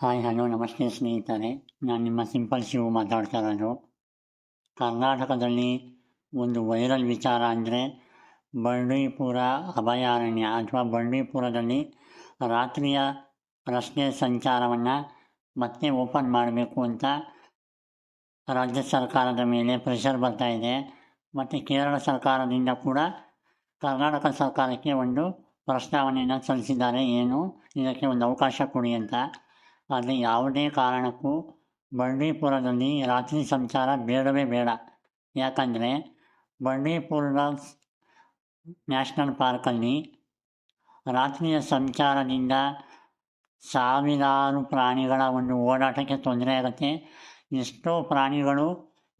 Hi hello ನಮಸ್ತೆ ಸ್ನೇಹಿತರೆ. ನಾನು ನಿಮ್ಮ ಸಿಂಪಲ್ ಶಿವ ಮಾತಾಡ್ತಾ ಇರೋದು ಕರ್ನಾಟಕದಲ್ಲಿ ಒಂದು ವೈರಲ್ ವಿಚಾರ ಅಂದರೆ ಬಂಡೀಪುರ ಅಭಯಾರಣ್ಯ ಅಥವಾ ಬಂಡೀಪುರದಲ್ಲಿ ರಾತ್ರಿಯ ರಸ್ತೆ ಸಂಚಾರವನ್ನು ಮತ್ತೆ ಓಪನ್ ಮಾಡಬೇಕು ಅಂತ ರಾಜ್ಯ ಸರ್ಕಾರದ ಮೇಲೆ ಪ್ರೆಷರ್ ಬರ್ತಾ ಇದೆ. ಮತ್ತು ಕೇರಳ ಸರ್ಕಾರದಿಂದ ಕೂಡ ಕರ್ನಾಟಕ ಸರ್ಕಾರಕ್ಕೆ ಒಂದು ಪ್ರಸ್ತಾವನೆಯನ್ನು ಸಲ್ಲಿಸಿದ್ದಾರೆ. ಏನು? ಇದಕ್ಕೆ ಒಂದು ಅವಕಾಶ ಕೊಡಿ ಅಂತ. ಆದರೆ ಯಾವುದೇ ಕಾರಣಕ್ಕೂ ಬಂಡೀಪುರದಲ್ಲಿ ರಾತ್ರಿ ಸಂಚಾರ ಬೇಡವೇ ಬೇಡ. ಯಾಕಂದರೆ ಬಂಡೀಪುರದ ನ್ಯಾಷನಲ್ ಪಾರ್ಕಲ್ಲಿ ರಾತ್ರಿಯ ಸಂಚಾರದಿಂದ ಸಾವಿರಾರು ಪ್ರಾಣಿಗಳ ಒಂದು ಓಡಾಟಕ್ಕೆ ತೊಂದರೆ ಆಗುತ್ತೆ. ಎಷ್ಟೋ ಪ್ರಾಣಿಗಳು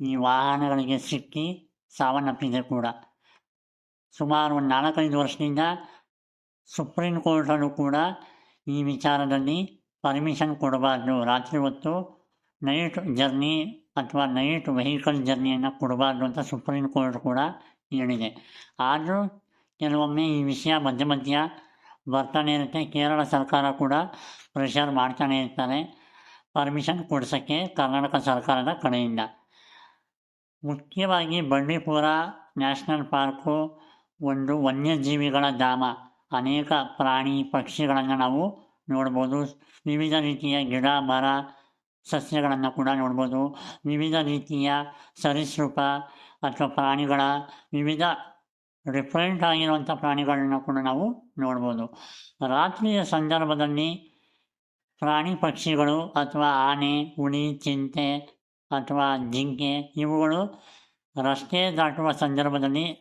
ಈ ವಾಹನಗಳಿಗೆ ಸಿಕ್ಕಿ ಸಾವನ್ನಪ್ಪಿದೆ ಕೂಡ. ಸುಮಾರು ಒಂದು ನಾಲ್ಕೈದು ವರ್ಷದಿಂದ ಸುಪ್ರೀಂ ಕೋರ್ಟಲ್ಲೂ ಕೂಡ ಈ ವಿಚಾರದಲ್ಲಿ ಪರ್ಮಿಷನ್ ಕೊಡಬಾರ್ದು. ರಾತ್ರಿ ಹೊತ್ತು ನೈಟ್ ಜರ್ನಿ ಅಥವಾ ನೈಟ್ ವೆಹಿಕಲ್ ಜರ್ನಿಯನ್ನು ಕೊಡಬಾರ್ದು ಅಂತ ಸುಪ್ರೀಂ ಕೋರ್ಟ್ ಕೂಡ ಹೇಳಿದೆ. ಆದರೂ ಕೆಲವೊಮ್ಮೆ ಈ ವಿಷಯ ಮಧ್ಯ ಮಧ್ಯ ಬರ್ತಾನೆ ಇರುತ್ತೆ. ಕೇರಳ ಸರ್ಕಾರ ಕೂಡ ಪ್ರೆಷರ್ ಮಾಡ್ತಾನೆ ಇರ್ತಾರೆ. ಪರ್ಮಿಷನ್ ಕೊಡ್ಸೋಕ್ಕೆ ಕರ್ನಾಟಕ ಸರ್ಕಾರದ ಕಡೆಯಿಂದ. ಮುಖ್ಯವಾಗಿ ಬಂಡೀಪುರ ನ್ಯಾಷನಲ್ ಪಾರ್ಕು ಒಂದು ವನ್ಯಜೀವಿಗಳ ಧಾಮ. ಅನೇಕ ಪ್ರಾಣಿ ಪಕ್ಷಿಗಳನ್ನು ನಾವು ನೋಡ್ಬೋದು. ವಿವಿಧ ರೀತಿಯ ಗಿಡ, ಮರ, ಸಸ್ಯಗಳನ್ನು ಕೂಡ ನೋಡ್ಬೋದು. ವಿವಿಧ ರೀತಿಯ ಸರೀಸೃಪ ಅಥವಾ ಪ್ರಾಣಿಗಳ ವಿವಿಧ ಡಿಫ್ರೆಂಟ್ ಆಗಿರುವಂಥ ಪ್ರಾಣಿಗಳನ್ನ ಕೂಡ ನಾವು ನೋಡ್ಬೋದು. ರಾತ್ರಿಯ ಸಂದರ್ಭದಲ್ಲಿ ಪ್ರಾಣಿ ಪಕ್ಷಿಗಳು ಅಥವಾ ಆನೆ, ಹುಲಿ, ಚಿಂತೆ ಅಥವಾ ಜಿಂಕೆ ಇವುಗಳು ರಸ್ತೆ ದಾಟುವ ಸಂದರ್ಭದಲ್ಲಿ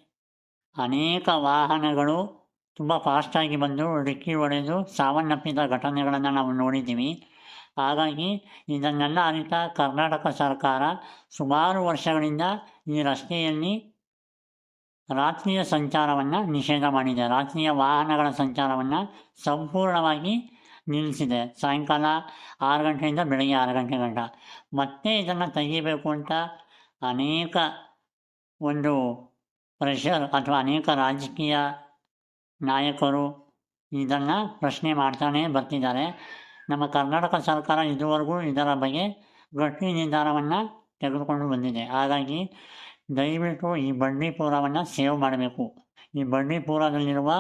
ಅನೇಕ ವಾಹನಗಳು ತುಂಬ ಫಾಸ್ಟಾಗಿ ಬಂದು ಡಿಕ್ಕಿ ಹೊಡೆದು ಸಾವನ್ನಪ್ಪಿದ ಘಟನೆಗಳನ್ನು ನಾವು ನೋಡಿದ್ದೀವಿ. ಹಾಗಾಗಿ ಇದನ್ನೆಲ್ಲ ಅರಿತ ಕರ್ನಾಟಕ ಸರ್ಕಾರ ಸುಮಾರು ವರ್ಷಗಳಿಂದ ಈ ರಸ್ತೆಯಲ್ಲಿ ರಾತ್ರಿಯ ಸಂಚಾರವನ್ನು ನಿಷೇಧ ಮಾಡಿದೆ. ರಾತ್ರಿಯ ವಾಹನಗಳ ಸಂಚಾರವನ್ನು ಸಂಪೂರ್ಣವಾಗಿ ನಿಲ್ಲಿಸಿದೆ. ಸಾಯಂಕಾಲ ಆರು ಗಂಟೆಯಿಂದ ಬೆಳಗ್ಗೆ ಆರು ಗಂಟೆ ಗಂಟ. ಮತ್ತೆ ಇದನ್ನು ತೆಗಿಬೇಕು ಅಂತ ಅನೇಕ ಒಂದು ಪ್ರೆಷರ್ ಅಥವಾ ಅನೇಕ ರಾಜಕೀಯ ನಾಯಕರು ಇದನ್ನು ಪ್ರಶ್ನೆ ಮಾಡ್ತಾನೇ ಬರ್ತಿದ್ದಾರೆ. ನಮ್ಮ ಕರ್ನಾಟಕ ಸರ್ಕಾರ ಇದುವರೆಗೂ ಇದರ ಬಗ್ಗೆ ಗಟ್ಟಿ ನಿರ್ಧಾರವನ್ನು ತೆಗೆದುಕೊಂಡು ಬಂದಿದೆ. ಹಾಗಾಗಿ ದಯವಿಟ್ಟು ಈ ಬಂಡೀಪುರವನ್ನು ಸೇವ್ ಮಾಡಬೇಕು. ಈ ಬಂಡೀಪುರದಲ್ಲಿರುವ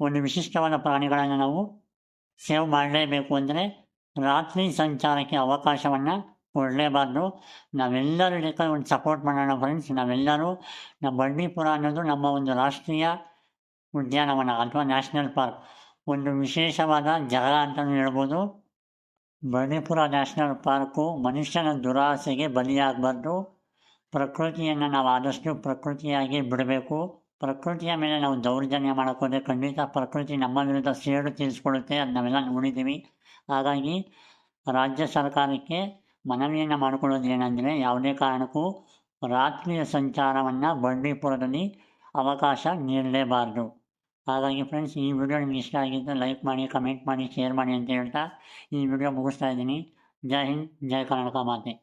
ಒಂದು ವಿಶಿಷ್ಟವಾದ ಪ್ರಾಣಿಗಳನ್ನು ನಾವು ಸೇವ್ ಮಾಡಲೇಬೇಕು ಅಂದರೆ ರಾತ್ರಿ ಸಂಚಾರಕ್ಕೆ ಅವಕಾಶವನ್ನು ಕೊಡಲೇಬಾರ್ದು. ನಾವೆಲ್ಲರೂ ಇದಕ್ಕೆ ಒಂದು ಸಪೋರ್ಟ್ ಮಾಡೋಣ ಫ್ರೆಂಡ್ಸ್ ನಾವೆಲ್ಲರೂ ನಮ್ಮ ಬಂಡೀಪುರ ಅನ್ನೋದು ನಮ್ಮ ಒಂದು ರಾಷ್ಟ್ರೀಯ ಉದ್ಯಾನವನ ಅಥವಾ ನ್ಯಾಷನಲ್ ಪಾರ್ಕ್. ಒಂದು ವಿಶೇಷವಾದ ಜಾಗ ಅಂತಲೂ ಹೇಳ್ಬೋದು. ಬಂಡೀಪುರ ನ್ಯಾಷನಲ್ ಪಾರ್ಕು ಮನುಷ್ಯನ ದುರಾಸೆಗೆ ಬಲಿಯಾಗಬಾರ್ದು. ಪ್ರಕೃತಿಯನ್ನು ನಾವು ಆದಷ್ಟು ಪ್ರಕೃತಿಯಾಗಿ ಬಿಡಬೇಕು. ಪ್ರಕೃತಿಯ ಮೇಲೆ ನಾವು ದೌರ್ಜನ್ಯ ಮಾಡೋಕ್ಕೋದ್ರೆ ಖಂಡಿತ ಪ್ರಕೃತಿ ನಮ್ಮ ವಿರುದ್ಧ ಸೇಡು ತೀರಿಸ್ಕೊಳ್ಳುತ್ತೆ ಅದು ನಾವೆಲ್ಲ ನೋಡಿದ್ದೀವಿ. ಹಾಗಾಗಿ ರಾಜ್ಯ ಸರ್ಕಾರಕ್ಕೆ ಮನವಿಯನ್ನು ಮಾಡಿಕೊಳ್ಳೋದು ಏನಂದರೆ ಯಾವುದೇ ಕಾರಣಕ್ಕೂ ರಾತ್ರಿಯ ಸಂಚಾರವನ್ನು ಬಂಡೀಪುರದಲ್ಲಿ ಅವಕಾಶ ನೀಡಲೇಬಾರ್ದು. ಹಾಗಾಗಿ ಫ್ರೆಂಡ್ಸ್ ಈ ವಿಡಿಯೋ ನಿಮ್ಗೆ ಇಷ್ಟ ಆಗಿದ್ದರೆ ಲೈಕ್ ಮಾಡಿ ಕಮೆಂಟ್ ಮಾಡಿ ಶೇರ್ ಮಾಡಿ ಅಂತ ಹೇಳ್ತಾ ಈ ವಿಡಿಯೋ ಮುಗಿಸ್ತಾ ಇದ್ದೀನಿ ಜೈ ಹಿಂದ್ ಜೈ ಕರ್ನಾಟಕ ಮಾತೆ